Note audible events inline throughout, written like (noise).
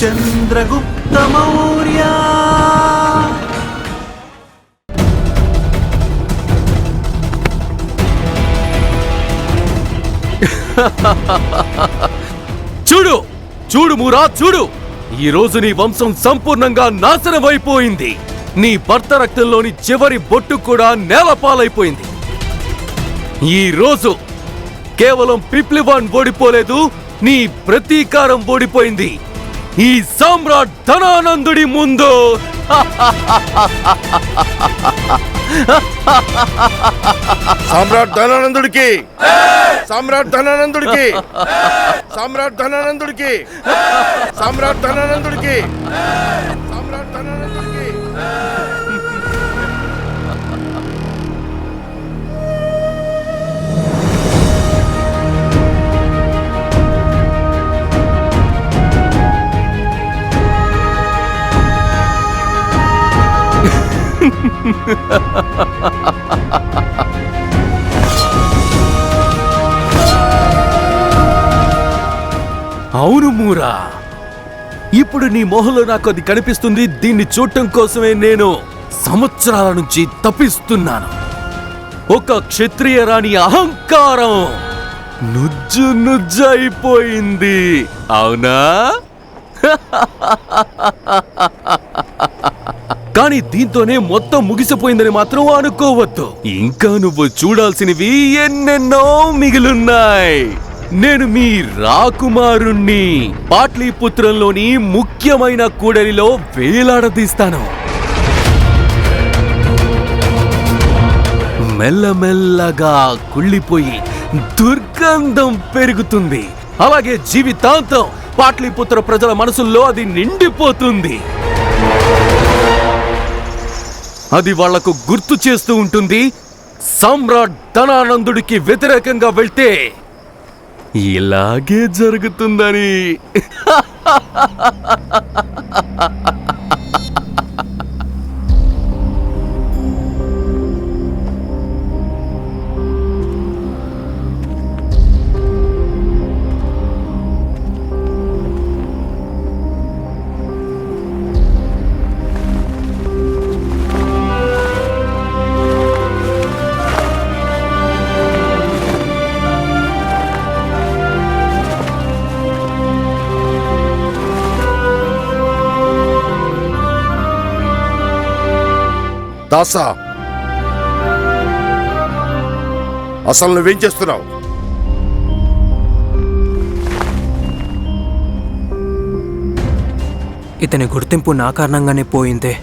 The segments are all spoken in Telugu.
చంద్రగుప్త మౌర్య. చూడు చూడు మూరా చూడు. ఈ రోజు నీ వంశం సంపూర్ణంగా నాశనమైపోయింది. నీ భర్త రక్తంలోని చివరి బొట్టు కూడా నేలపాలైపోయింది. ఈ రోజు కేవలం పిప్లివాన్ ఓడిపోలేదు నీ ప్రతీకారం ఓడిపోయింది. ఈ సామ్రాట్ ధనానందుడి ముందు. సామ్రాట్ ధనానందుడికి. సామ్రాట్ ధనానందుడికి. సామ్రాట్ ధనానందుడికి. సామ్రాట్ ధనానందుడికి. సామ్రాట్ ధనానందుడికి. అవును మూరా. ఇప్పుడు నీ మొహలో నాకు అది కనిపిస్తుంది. దీన్ని చూడటం కోసమే నేను సంవత్సరాల నుంచి తప్పిస్తున్నాను. ఒక క్షత్రియ రాణి అహంకారం నుజ్జు నుజ్జు అయిపోయింది అవునా? (laughs) కానీ దీంతోనే మొత్తం ముగిసిపోయిందని మాత్రం అనుకోవద్దు. ఇంకా నువ్వు చూడాల్సినవి ఎన్నెన్నో మిగిలున్నాయి. నేను మీ రాకుమారుణ్ణి పాట్లీపుత్రంలోని ముఖ్యమైన కూడలిలో వేలాడదీస్తాను. మెల్లమెల్లగా కుళ్ళిపోయి దుర్గంధం పెరుగుతుంది. అలాగే జీవితాంతం పాట్లీపుత్ర ప్రజల మనసుల్లో అది నిండిపోతుంది. అది వాళ్ళకు గుర్తు చేస్తూ ఉంటుంది. సమ్రాట్ ధనానందుడికి వ్యతిరేకంగా వెళ్తే ఇలాగే జరుగుతుందని. (laughs) దాసా. అసలు నువ్వేం చేస్తున్నావు? ఇతని గుర్తింపు నా కారణంగానే పోయిందే.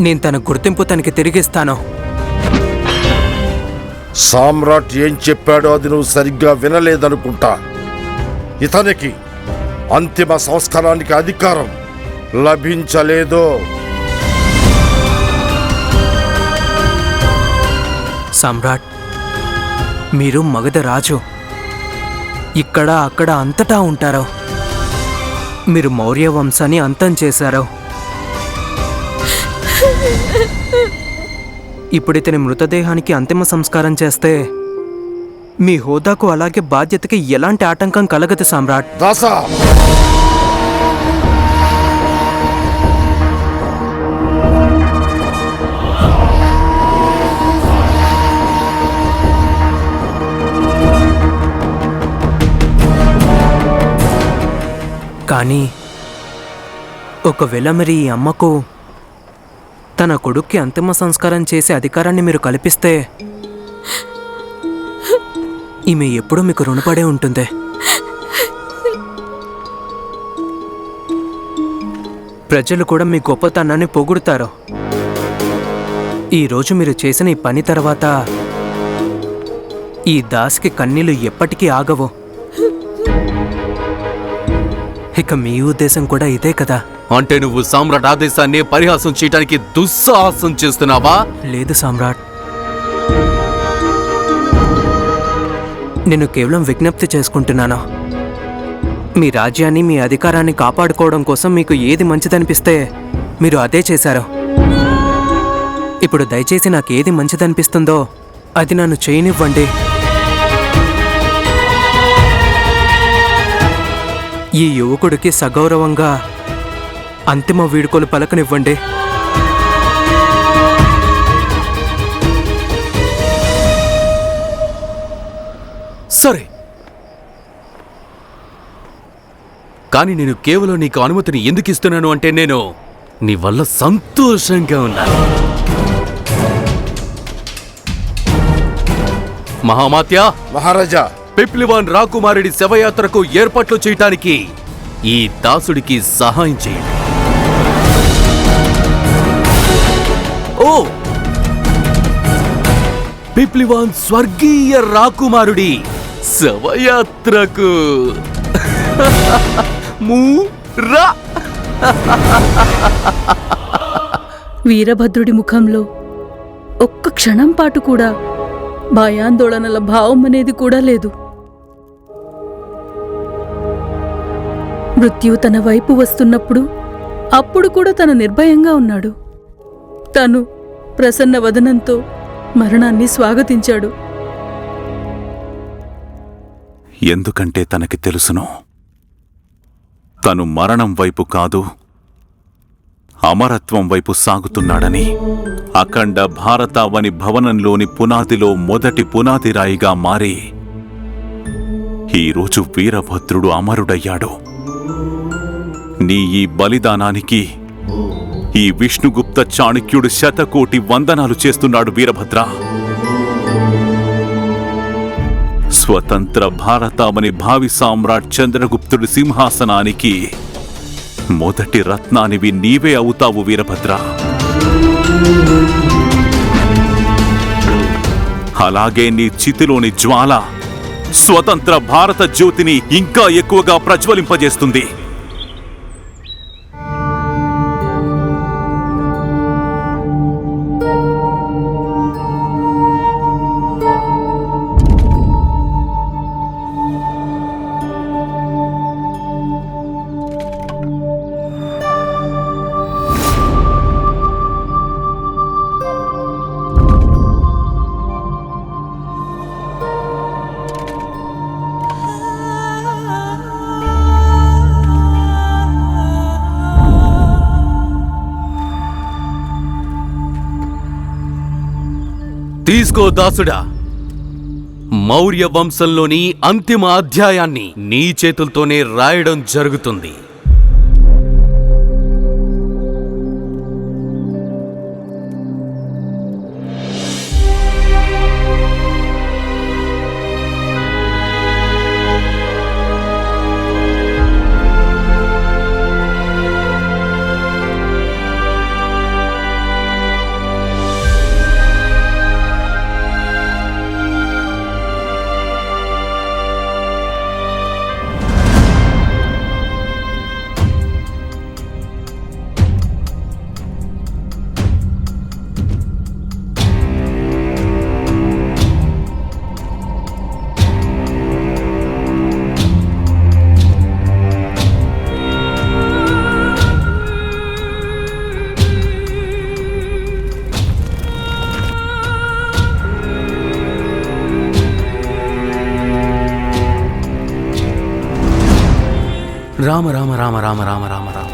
నేను తన గుర్తింపు తనకి తిరిగిస్తాను. సామ్రాట్ ఏం చెప్పాడో అది నువ్వు సరిగ్గా వినలేదనుకుంటా. ఇతనికి అంతిమ సంస్కారానికి అధికారం లభించలేదు సమ్రాట్. మీరు మగధ రాజు. ఇక్కడ అక్కడ అంతటా ఉంటారు. మీరు మౌర్య వంశాన్ని అంతం చేశారు. ఇప్పుడు ఇతని మృతదేహానికి అంతిమ సంస్కారం చేస్తే మీ హోదాకు అలాగే బాధ్యతకి ఎలాంటి ఆటంకం కలగదు సమ్రాట్. కానీ ఒకవేళ మరి ఈ అమ్మకు తన కొడుక్కి అంతిమ సంస్కారం చేసే అధికారాన్ని మీరు కల్పిస్తే ఈమె ఎప్పుడూ మీకు రుణపడే ఉంటుంది. ప్రజలు కూడా మీ గొప్పతనాన్ని పొగుడుతారు. ఈరోజు మీరు చేసిన ఈ పని తర్వాత ఈ దాస్కి కన్నీళ్ళు ఎప్పటికీ ఆగవు. ఇక మీ ఉద్దేశం కూడా ఇదే కదా? అంటే నువ్వు సామ్రాట్ ఆదేశాన్ని పరిహాసం చేయడానికి దుస్సాహసం చేస్తున్నావా? లేదు సామ్రాట్. నేను కేవలం విజ్ఞప్తి చేసుకుంటున్నాను. మీ రాజ్యాన్ని మీ అధికారాన్ని కాపాడుకోవడం కోసం మీకు ఏది మంచిదనిపిస్తే మీరు అదే చేశారు. ఇప్పుడు దయచేసి నాకు ఏది మంచిదనిపిస్తుందో అది నన్ను చేయనివ్వండి. ఈ యువకుడికి సగౌరవంగా అంతిమ వీడుకోలు పలకనివ్వండి. సరే. కానీ నేను కేవలం నీకు అనుమతిని ఎందుకు ఇస్తున్నాను అంటే నేను నీ వల్ల సంతోషంగా ఉన్నాను మహామాత్య! మహారాజా! పిప్లివాన్ రాకుమారుడి శవయాత్రకు ఏర్పాట్లు చేయటానికి ఈ దాసుడికి సహాయం చేయండి. ఓ! పిప్లివాన్ స్వర్గీయ రాకుమారుడి శవయాత్రకు. వీరభద్రుడి ముఖంలో ఒక్క క్షణం పాటు కూడా భయాందోళనల భావం అనేది కూడా లేదు. మృత్యు తన వైపు వస్తున్నప్పుడు అప్పుడు కూడా తను నిర్భయంగా ఉన్నాడు. తను ప్రసన్న వదనంతో మరణాన్ని స్వాగతించాడు. ఎందుకంటే తనకి తెలుసును. తను మరణం వైపు కాదు అమరత్వం వైపు సాగుతున్నాడని అఖండ భారతావని భవనంలోని పునాదిలో మొదటి పునాది రాయిగా మారి ఈరోజు వీరభద్రుడు అమరుడయ్యాడు. నీ ఈ బలిదానానికి ఈ విష్ణుగుప్త చాణక్యుడు శతకోటి వందనాలు చేస్తున్నాడు వీరభద్ర. స్వతంత్ర భారతామని భావి సామ్రాట్ చంద్రగుప్తుడి సింహాసనానికి మొదటి రత్నానివి నీవే అవుతావు వీరభద్ర. అలాగే నీ చితిలోని జ్వాల స్వతంత్ర భారత జ్యోతిని ఇంకా ఎక్కువగా ప్రజ్వలింపజేస్తుంది. తీసుకో దాసుడా. మౌర్య వంశంలోని అంతిమ అధ్యాయాన్ని నీ చేతులతోనే రాయడం జరుగుతుంది. రామ రామ రామ రామ రామ రామ రామ.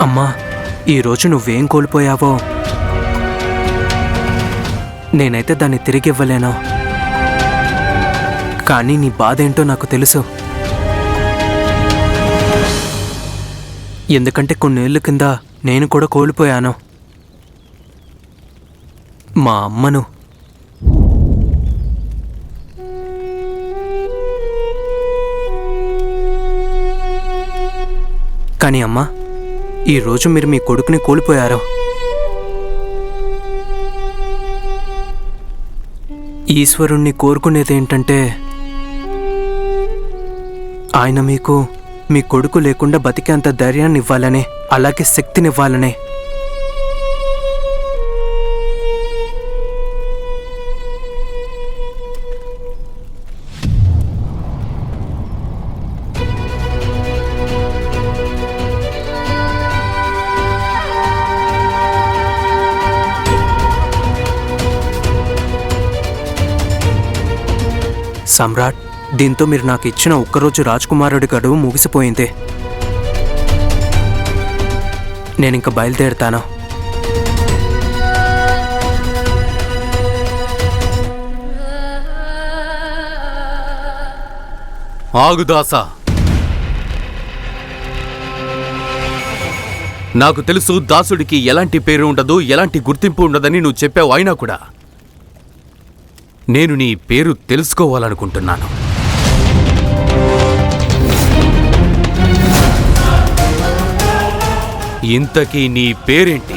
అమ్మా ఈరోజు నువ్వేం కోల్పోయావో? నేనైతే దాన్ని తిరిగి ఇవ్వలేను కానీ నీ బాధ ఏంటో నాకు తెలుసు. ఎందుకంటే కొన్నేళ్ళ కింద నేను కూడా కోల్పోయాను. మా అమ్మను. కానీ అమ్మా ఈరోజు మీరు మీ కొడుకుని కోల్పోయారు. ఈశ్వరుణ్ణి కోరుకునేది ఏంటంటే ఆయన మీకు మీ కొడుకు లేకుండా బతికేంత ధైర్యాన్ని ఇవ్వాలని అలాగే శక్తినివ్వాలని. సమ్రాట్ దీంతో మీరు నాకు ఇచ్చిన ఒక్కరోజు రాజకుమారుడి గడువు ముగిసిపోయింది. నేను ఇంక బయలుదేరుతాను ఆగుదాసా నాకు తెలుసు దాసుడికి ఎలాంటి పేరు ఉండదు ఎలాంటి గుర్తింపు ఉండదని నువ్వు చెప్పావు అయినా కూడా. నేను నీ పేరు తెలుసుకోవాలనుకుంటున్నాను. ఇంతకీ నీ పేరేంటి?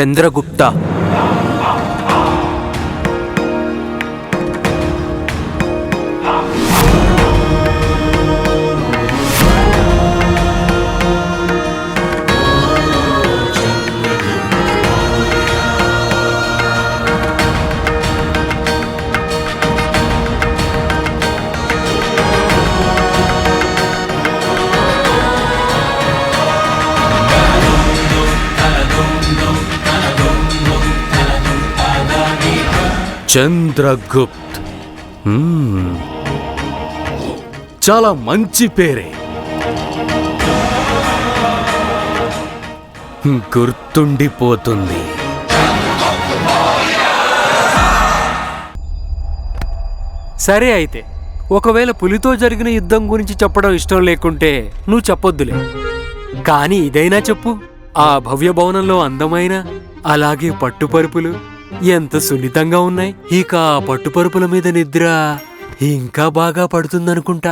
చంద్రగుప్త. చంద్రగుప్త్. చాలా మంచి పేరే. గుర్తుండిపోతుంది. సరే అయితే ఒకవేళ పులితో జరిగిన యుద్ధం గురించి చెప్పడం ఇష్టం లేకుంటే నువ్వు చెప్పొద్దులే. కానీ ఇదైనా చెప్పు ఆ భవ్య భవనంలో అందమైన అలాగే పట్టుపరుపులు ఎంత సున్నితంగా ఉన్నాయి. ఇక ఆ పట్టుపరుపుల మీద నిద్ర ఇంకా బాగా పడుతుందనుకుంటా.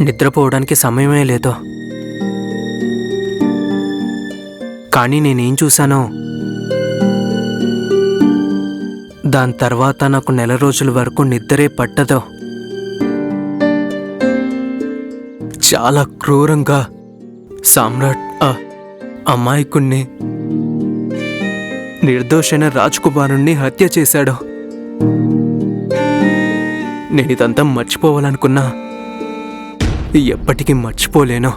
నిద్రపోవడానికి సమయమే లేదు. కానీ నేనేం చూశానో. దాని తర్వాత నాకు నెల రోజుల వరకు నిద్రే పట్టదో. చాలా క్రూరంగా సామ్రాట్ ఆ అమాయకుణ్ణి నిర్దోషైన రాజ్కుమారుణ్ణి హత్య చేశాడు. నేను ఇదంతా మర్చిపోవాలనుకున్నా ఎప్పటికీ మర్చిపోలేను.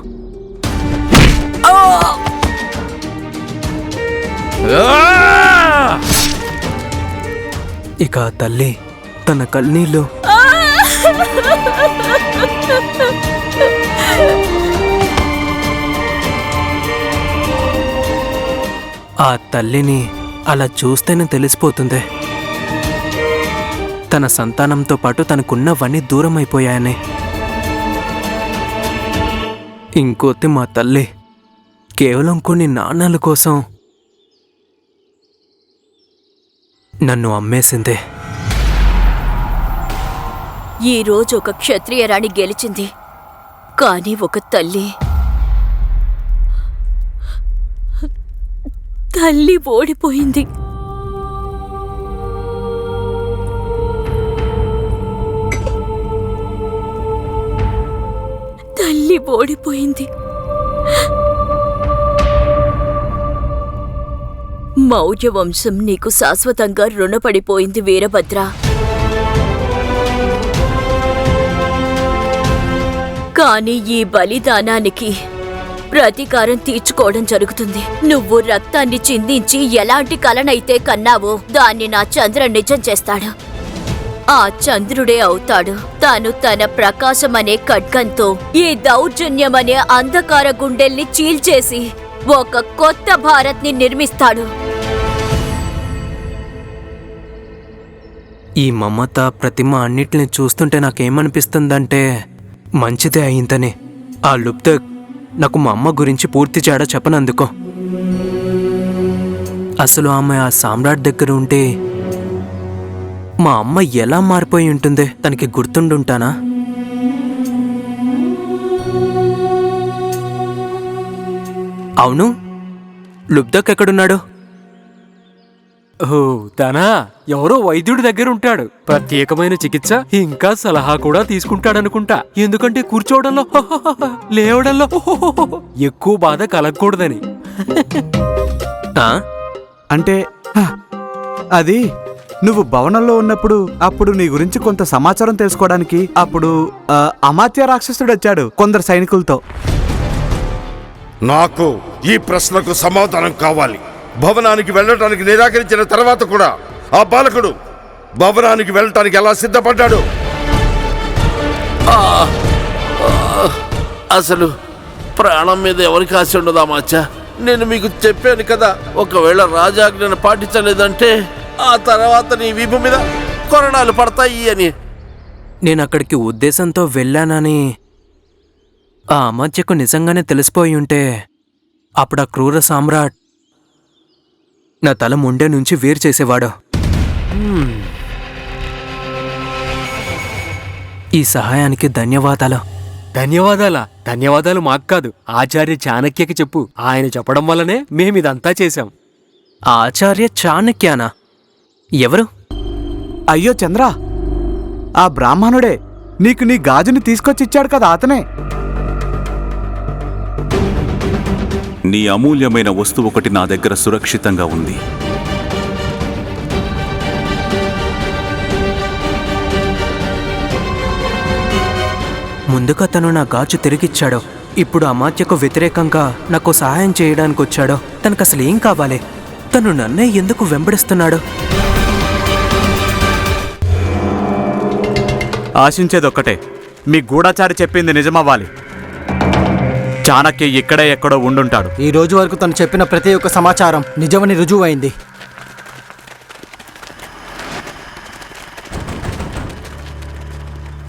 ఇక తల్లి తన కన్నీళ్ళు. ఆ తల్లిని అలా చూస్తేనే తెలిసిపోతుంది. తన సంతానంతో పాటు తనకున్నవన్నీ దూరం అయిపోయాయని ఇంకోతి మా తల్లి కేవలం కొన్ని నాణాల కోసం నన్ను అమ్మేసిందే. ఈరోజు ఒక క్షత్రియ రాణి గెలిచింది. కానీ ఒక తల్లి. తల్లి ఓడిపోయింది. తల్లి ఓడిపోయింది. మౌర్య వంశం నీకు శాశ్వతంగా రుణపడిపోయింది వీరభద్ర. కానీ ఈ బలిదానానికి ప్రతీకారం తీర్చుకోవడం జరుగుతుంది. నువ్వు రక్తాన్ని చిందించి ఎలాంటి కలనైతే కన్నావో దాన్ని నా చంద్ర నిజం చేస్తాడు. ఆ చంద్రుడే అవుతాడు. తాను తన ప్రకాశం అనే ఖడ్గంతో ఈ దౌర్జన్యమనే అంధకార గుండెల్ని చీల్చేసి ఒక కొత్త భారత్ని నిర్మిస్తాడు. ఈ మమత ప్రతిమ అన్నిటిని చూస్తుంటే నాకేమనిపిస్తుందంటే మంచిదే అయిందని. ఆ లుప్త నాకు మా అమ్మ గురించి పూర్తి చేడ చెప్పనందుకో. అసలు ఆమె ఆ సామ్రాట్ దగ్గర ఉంటే మా అమ్మ ఎలా మారిపోయి ఉంటుంది తనకి గుర్తుండుంటానా? అవును లుబ్దక్ ఎక్కడున్నాడు? ఓ తనా ఎవరో వైద్యుడి దగ్గర ఉంటాడు. ప్రత్యేకమైన చికిత్స ఇంకా సలహా కూడా తీసుకుంటాడనుకుంటా. ఎందుకంటే కూర్చోవడంలో లేవడంలో ఎక్కువ బాధ కలగకూడదని. ఆ? అంటే అది నువ్వు భవనంలో ఉన్నప్పుడు అప్పుడు నీ గురించి కొంత సమాచారం తెలుసుకోవడానికి అప్పుడు అమాత్య రాక్షసుడు వచ్చాడు కొందరు సైనికులతో. నాకు ఈ ప్రశ్నకు సమాధానం కావాలి. భవనానికి వెళ్ళటానికి నిరాకరించిన తర్వాత కూడా ఆ బాలకుడు భవనానికి వెళ్ళటానికి ఎలా సిద్ధపడ్డాడు? అసలు ప్రాణం మీద ఎవరికి ఆశ ఉండదా మాచా? నేను మీకు చెప్పాను కదా ఒకవేళ రాజాజ్ఞను పాటించలేదంటే ఆ తర్వాత నీ వీపు మీద కొరడాలు పడతాయి అని. నేను అక్కడికి ఉద్దేశంతో వెళ్ళానని ఆ అమాత్యకు నిజంగానే తెలిసిపోయి ఉంటే అప్పుడు ఆ క్రూర సామ్రాట్ నా తల ముండే నుంచి వేరు చేసేవాడు. ఈ సహాయానికి ధన్యవాదాలు. ధన్యవాదాలా? ధన్యవాదాలు మాకు కాదు. ఆచార్య చాణక్యకి చెప్పు. ఆయన చెప్పడం వల్లనే మేమిదంతా చేశాం. ఆచార్య చాణక్యానా? ఎవరు? అయ్యో చంద్ర ఆ బ్రాహ్మణుడే నీకు నీ గాజుని తీసుకొచ్చి ఇచ్చాడు కదా అతనే. నీ అమూల్యమైన వస్తువు ఒకటి నా దగ్గర సురక్షితంగా ఉంది. ముందుగా తను నా గాజు తిరిగిచ్చాడు. ఇప్పుడు అమాత్యకు వ్యతిరేకంగా నాకు సహాయం చేయడానికి వచ్చాడు తనకు అసలు ఏం కావాలి? తను నన్నే ఎందుకు వెంబడిస్తున్నాడు? ఆశించేది ఒక్కటే మీ గూఢాచారి చెప్పింది నిజమవ్వాలి. చాణక్య ఇక్కడే ఎక్కడో ఉండుంటాడు. ఈ రోజు వరకు తను చెప్పిన ప్రతి ఒక్క సమాచారం నిజమని రుజువైంది.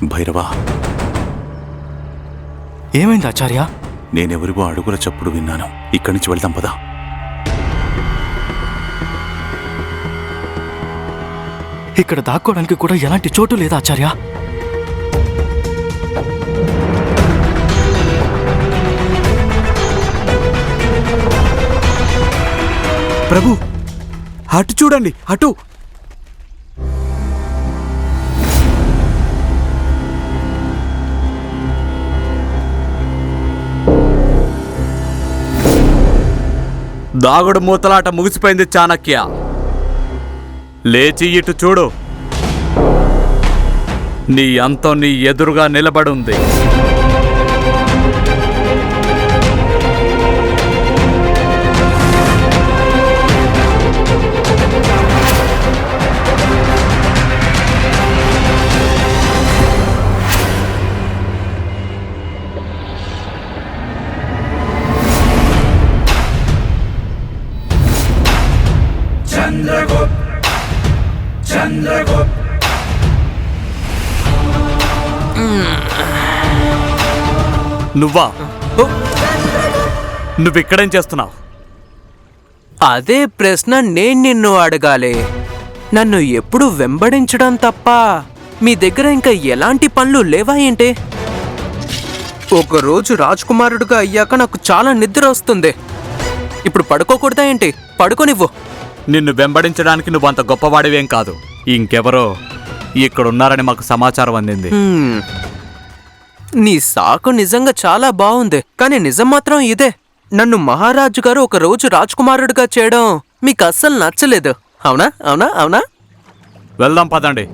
భైరవా. ఏమైంది ఆచార్య? నేనెవరివో అడుగుల చప్పుడు విన్నాను. ఇక్కడి నుంచి వెళ్దాం పదా. ఇక్కడ దాక్కోవడానికి కూడా ఎలాంటి చోటు లేదా ఆచార్య? ప్రభు అటు చూడండి అటు. దాగుడు మూతలాట ముగిసిపోయింది చాణక్య. లేచి ఇటు చూడు. నీ అంతం నీ ఎదురుగా నిలబడుంది. నువ్వా? నువ్విక్కడేం చేస్తున్నావు? అదే ప్రశ్న నేను నిన్ను అడగాలి. నన్ను ఎప్పుడు వెంబడించడం తప్ప మీ దగ్గర ఇంకా ఎలాంటి పనులు లేవా ఏంటి? ఒకరోజు రాజకుమారుడుగా అయ్యాక నాకు చాలా నిద్ర వస్తుంది. ఇప్పుడు పడుకోకూడదా ఏంటి? పడుకోనివ్వు. నిన్ను వెంబడించడానికి నువ్వు అంత గొప్పవాడివేం కాదు. ఇంకెవరో ఇక్కడున్నారని మాకు సమాచారం అందింది. నీ సాకు నిజంగా చాలా బాగుంది కానీ నిజం మాత్రం ఇదే. నన్ను మహారాజు గారు ఒక రోజు రాజకుమారుడిగా చేయడం మీకు అస్సలు నచ్చలేదు. అవునా? అవునా? అవునా? వెళ్దాం పదండి.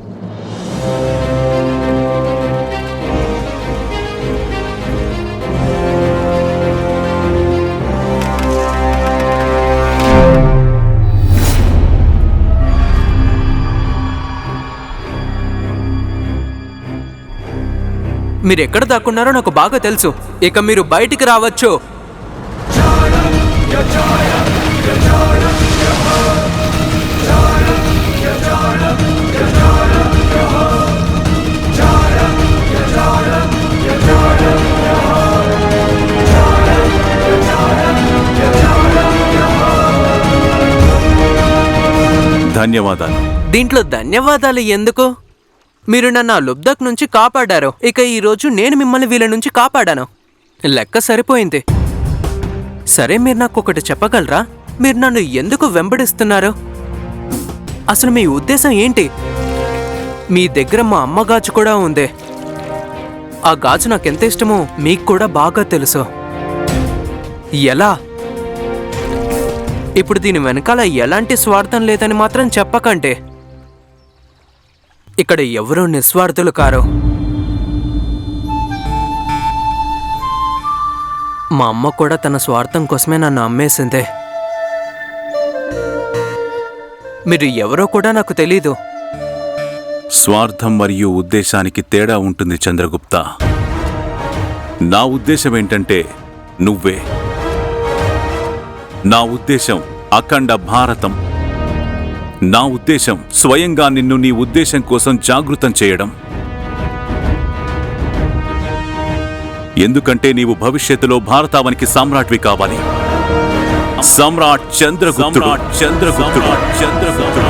మీరు ఎక్కడ దాక్కున్నారో నాకు బాగా తెలుసు. ఇక మీరు బయటికి రావచ్చు. ధన్యవాదాలు. దీంట్లో ధన్యవాదాలు ఎందుకు? మీరు నన్ను ఆ లుబ్ధక్ నుంచి కాపాడారు ఇక ఈరోజు నేను మిమ్మల్ని వీళ్ళ నుంచి కాపాడాను. లెక్క సరిపోయింది. సరే మీరు నాకు ఒకటి చెప్పగలరా? మీరు నన్ను ఎందుకు వెంబడిస్తున్నారు? అసలు మీ ఉద్దేశం ఏంటి? మీ దగ్గర మా అమ్మ గాజు కూడా ఉంది. ఆ గాజు నాకెంత ఇష్టమో మీకు కూడా బాగా తెలుసు. ఎలా? ఇప్పుడు దీని వెనకాల ఎలాంటి స్వార్థం లేదని మాత్రం చెప్పకంటే ఇక్కడ ఎవరూ నిస్వార్థులు కారు? మా అమ్మ కూడా తన స్వార్థం కోసమే నన్ను అమ్మేసిందే. మీరు ఎవరో కూడా నాకు తెలీదు. స్వార్థం మరియు ఉద్దేశానికి తేడా ఉంటుంది చంద్రగుప్త. నా ఉద్దేశం ఏంటంటే నువ్వే. నా ఉద్దేశం అఖండ భారతం. నా ఉద్దేశం స్వయంగా నిన్ను నీ ఉద్దేశం కోసం జాగృతం చేయడం. ఎందుకంటే నీవు భవిష్యత్తులో భారతావనికి సామ్రాట్వి కావాలి. సమ్రాట్ చంద్రగుప్తుడు. చంద్రగుప్తుడు. చంద్రగుప్తుడు.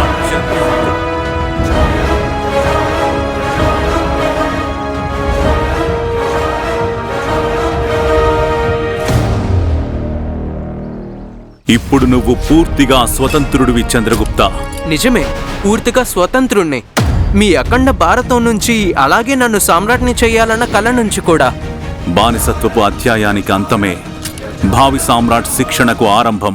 ఇప్పుడు నువ్వు పూర్తిగా స్వతంత్రుడివి చంద్రగుప్త. నిజమే. పూర్తిగా స్వతంత్రుణ్ణి. మీ అఖండ భారతం నుంచి అలాగే నన్ను సామ్రాట్ని చేయాలన్న కల నుంచి కూడా. బానిసత్వపు అధ్యాయానికి అంతమే. భావి సామ్రాట్ శిక్షణకు ఆరంభం.